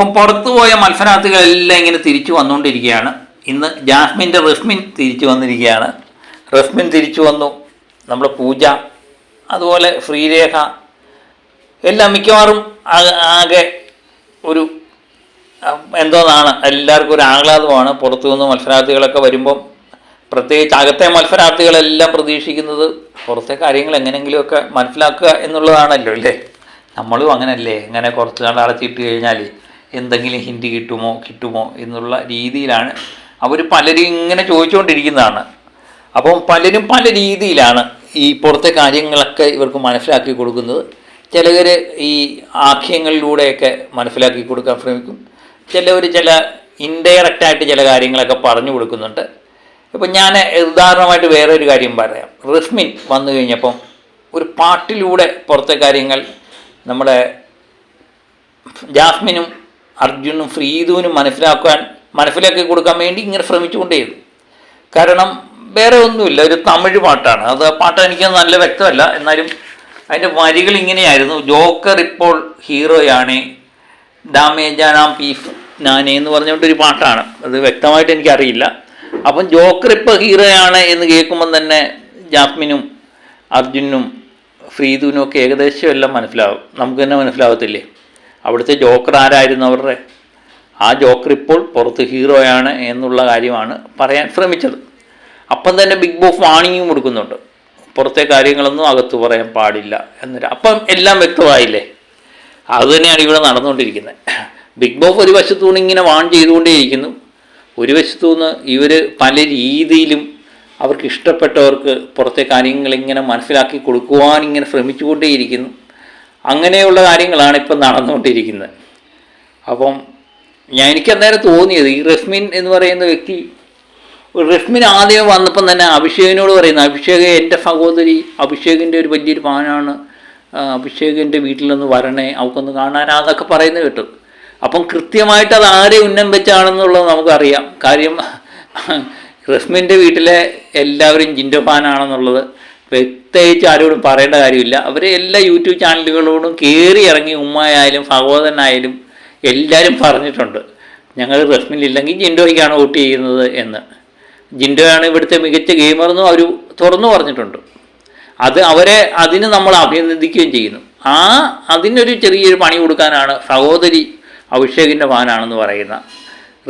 ഇപ്പം പുറത്തുപോയ മത്സരാർത്ഥികളെല്ലാം ഇങ്ങനെ തിരിച്ചു വന്നുകൊണ്ടിരിക്കുകയാണ്. ഇന്ന് ജാസ്മിന്റെ റഷ്മിൻ തിരിച്ചു വന്നിരിക്കുകയാണ്. റഷ്മിൻ തിരിച്ചു വന്നു. നമ്മുടെ പൂജ അതുപോലെ ശ്രീരേഖ എല്ലാം മിക്കവാറും ആകെ ഒരു എന്തോന്നാണ് എല്ലാവർക്കും ഒരു ആഹ്ലാദമാണ് പുറത്തു നിന്ന് മത്സരാർത്ഥികളൊക്കെ വരുമ്പം. പ്രത്യേകിച്ച് അകത്തെ മത്സരാർത്ഥികളെല്ലാം പ്രതീക്ഷിക്കുന്നത് പുറത്തെ കാര്യങ്ങൾ എങ്ങനെയെങ്കിലുമൊക്കെ മനസ്സിലാക്കുക എന്നുള്ളതാണല്ലോ അല്ലേ? നമ്മളും അങ്ങനല്ലേ ഇങ്ങനെ കുറച്ച് നാൾ അടച്ചിട്ട് കഴിഞ്ഞാൽ എന്തെങ്കിലും ഹിന്ദി കിട്ടുമോ കിട്ടുമോ എന്നുള്ള രീതിയിലാണ് അവർ പലരും ഇങ്ങനെ ചോദിച്ചുകൊണ്ടിരിക്കുന്നതാണ് അപ്പം പലരും പല രീതിയിലാണ് ഈ പുറത്തെ കാര്യങ്ങളൊക്കെ ഇവർക്ക് മനസ്സിലാക്കി കൊടുക്കുന്നത്. ചിലവർ ഈ ആഖ്യങ്ങളിലൂടെയൊക്കെ മനസ്സിലാക്കി കൊടുക്കാൻ ശ്രമിക്കും. ചിലവർ ചില ഇൻഡയറക്റ്റായിട്ട് ചില കാര്യങ്ങളൊക്കെ പറഞ്ഞു കൊടുക്കുന്നുണ്ട്. ഇപ്പം ഞാൻ ഉദാഹരണമായിട്ട് വേറെ ഒരു കാര്യം പറയാം. റിസ്മിൻ വന്നു കഴിഞ്ഞപ്പം ഒരു പാട്ടിലൂടെ പുറത്തെ കാര്യങ്ങൾ നമ്മുടെ ജാസ്മിനും അർജുനും ഫ്രീദുവിനും മനസ്സിലാക്കാൻ മനസ്സിലാക്കി കൊടുക്കാൻ വേണ്ടി ഇങ്ങനെ ശ്രമിച്ചുകൊണ്ടേയിരുന്നു കാരണം വേറെ ഒന്നുമില്ല ഒരു തമിഴ് പാട്ടാണ്. അത് ആ പാട്ട് എനിക്ക് നല്ല വ്യക്തമല്ല. എന്നാലും അതിന്റെ വരികൾ ഇങ്ങനെയായിരുന്നു. ജോക്കർ ഇപ്പോൾ ഹീറോയാണ്. ഡാമേജാനാം പീഫ് നാനേ എന്ന് പറഞ്ഞുകൊണ്ടൊരു പാട്ടാണ്. അത് വ്യക്തമായിട്ട് എനിക്കറിയില്ല അപ്പം ജോക്കർ ഇപ്പോൾ ഹീറോയാണ് എന്ന് കേൾക്കുമ്പം തന്നെ ജാസ്മിനും അർജുനും ഫ്രീദുവിനും ഒക്കെ ഏകദേശം എല്ലാം മനസ്സിലാവും. നമുക്ക് തന്നെ മനസ്സിലാവത്തില്ലേ? അവിടുത്തെ ജോക്കർ ആരായിരുന്നു അവരുടെ? ആ ജോക്കർ ഇപ്പോൾ പുറത്ത് ഹീറോയാണ് എന്നുള്ള കാര്യമാണ് പറയാൻ ശ്രമിച്ചത്. അപ്പം തന്നെ ബിഗ് ബോസ് വാണിങ്ങും കൊടുക്കുന്നുണ്ട്. പുറത്തെ കാര്യങ്ങളൊന്നും അകത്ത് പറയാൻ പാടില്ല എന്നൊരു അപ്പം എല്ലാം വ്യക്തമായില്ലേ? അതുതന്നെയാണ് ഇവിടെ നടന്നുകൊണ്ടിരിക്കുന്നത്. ബിഗ് ബോസ് ഒരു വശത്തു നിന്ന് ഇങ്ങനെ വാൺ ചെയ്തുകൊണ്ടേയിരിക്കുന്നു. ഒരു വശത്തു നിന്ന് ഇവർ പല രീതിയിലും അവർക്ക് ഇഷ്ടപ്പെട്ടവർക്ക് പുറത്തെ കാര്യങ്ങൾ ഇങ്ങനെ മനസ്സിലാക്കി കൊടുക്കുവാൻ ഇങ്ങനെ ശ്രമിച്ചുകൊണ്ടേയിരിക്കുന്നു. അങ്ങനെയുള്ള കാര്യങ്ങളാണ് ഇപ്പം നടന്നുകൊണ്ടിരിക്കുന്നത്. അപ്പം ഞാൻ എനിക്ക് അന്നേരം തോന്നിയത് ഈ റസ്മിൻ എന്ന് പറയുന്ന വ്യക്തി റഷ്മിൻ ആദ്യം വന്നപ്പം തന്നെ അഭിഷേകിനോട് പറയുന്നത് അഭിഷേക് എന്റെ സഹോദരി അഭിഷേകിന്റെ ഒരു വലിയൊരു പാനാണ് അഭിഷേകിന്റെ വീട്ടിലൊന്ന് വരണേ അവൾക്കൊന്ന് കാണാനാന്നൊക്കെ പറയുന്നത് കേട്ടു. അപ്പം കൃത്യമായിട്ട് അത് ആരെ ഉന്നം വെച്ചാണെന്നുള്ളത് നമുക്കറിയാം. കാര്യം റസ്മിന്റെ വീട്ടിലെ എല്ലാവരും ജിൻഡോ ഫാനാണെന്നുള്ളത് പ്രത്യേകിച്ച് ആരോടും പറയേണ്ട കാര്യമില്ല. അവർ എല്ലാ യൂട്യൂബ് ചാനലുകളോടും കയറി ഇറങ്ങി ഉമ്മയായാലും സഹോദരനായാലും എല്ലാവരും പറഞ്ഞിട്ടുണ്ട്. ഞങ്ങൾ റഷ്മിലില്ലെങ്കിൽ ജിൻഡോയ്ക്കാണ് വോട്ട് ചെയ്യുന്നത് എന്ന്. ജിൻഡോയാണ് ഇവിടുത്തെ മികച്ച ഗെയിമർ എന്നും അവർ തുറന്നു പറഞ്ഞിട്ടുണ്ട്. അത് അവരെ അതിന് നമ്മൾ അഭിനന്ദിക്കുകയും ചെയ്യുന്നു. ആ അതിനൊരു ചെറിയൊരു പണി കൊടുക്കാനാണ് സഹോദരി അഭിഷേകിന്റെ ഫാനാണെന്ന് പറയുന്ന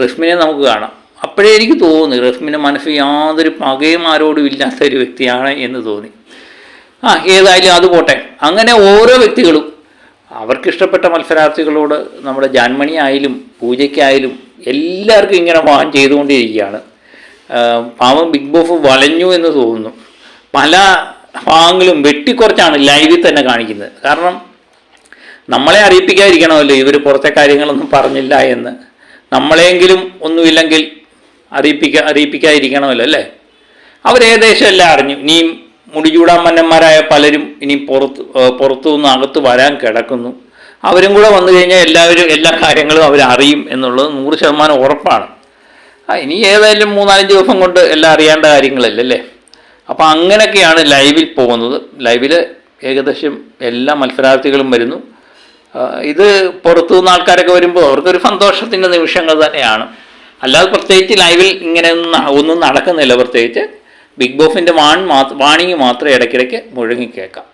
റഷ്മിനെ നമുക്ക് കാണാം. അപ്പോഴേ എനിക്ക് തോന്നി റഹ്മിന്റെ മനസ്സിൽ യാതൊരു പകയും ആരോടും ഇല്ലാത്ത ഒരു വ്യക്തിയാണ് എന്ന് തോന്നി. ആ ഏതായാലും അത് പോട്ടെ. അങ്ങനെ ഓരോ വ്യക്തികളും അവർക്കിഷ്ടപ്പെട്ട മത്സരാർത്ഥികളോട് നമ്മുടെ ജാൻമണി ആയാലും പൂജയ്ക്കായാലും എല്ലാവർക്കും ഇങ്ങനെ വാൻ ചെയ്തുകൊണ്ടിരിക്കുകയാണ്. പാവം ബിഗ് ബോസ് വളഞ്ഞു എന്ന് തോന്നുന്നു. പല ഭാഗങ്ങളും വെട്ടിക്കുറച്ചാണ് ലൈവിൽ തന്നെ കാണിക്കുന്നത്. കാരണം നമ്മളെ അറിയിപ്പിക്കാതിരിക്കണമല്ലോ ഇവർ പുറത്തെ കാര്യങ്ങളൊന്നും പറഞ്ഞില്ല എന്ന്. നമ്മളെങ്കിലും ഒന്നുമില്ലെങ്കിൽ അറിയിപ്പിക്ക അറിയിപ്പിക്കാതിരിക്കണമല്ലോ അല്ലേ? അവരേകദേശം എല്ലാം അറിഞ്ഞു. ഇനിയും മുടിചൂടാൻ മന്നന്മാരായ പലരും ഇനി പുറത്ത് ഏഹ് പുറത്തു നിന്ന് അകത്ത് വരാൻ കിടക്കുന്നു. അവരും കൂടെ വന്നു കഴിഞ്ഞാൽ എല്ലാവരും എല്ലാ കാര്യങ്ങളും അവരറിയും എന്നുള്ളത് നൂറ് ശതമാനം ഉറപ്പാണ്. ഇനി ഏതായാലും മൂന്നാലഞ്ച് ദിവസം കൊണ്ട് എല്ലാം അറിയേണ്ട കാര്യങ്ങളല്ലല്ലേ അപ്പോൾ അങ്ങനെയൊക്കെയാണ് ലൈവിൽ പോകുന്നത്. ലൈവിൽ ഏകദേശം എല്ലാ മത്സരാർത്ഥികളും വരുന്നു. ഇത് പുറത്തു നിന്ന് ആൾക്കാരൊക്കെ വരുമ്പോൾ അവർക്കൊരു സന്തോഷത്തിന്റെ നിമിഷങ്ങൾ തന്നെയാണ്. അല്ലാതെ പ്രത്യേകിച്ച് ലൈവിൽ ഇങ്ങനെ ഒന്നും നടക്കുന്നില്ല. പ്രത്യേകിച്ച് ബിഗ് ബോസിന്റെ വാൺ മാത്രം വാണിങ് മാത്രമേ ഇടയ്ക്കിടയ്ക്ക് മുഴങ്ങി കേൾക്കാം.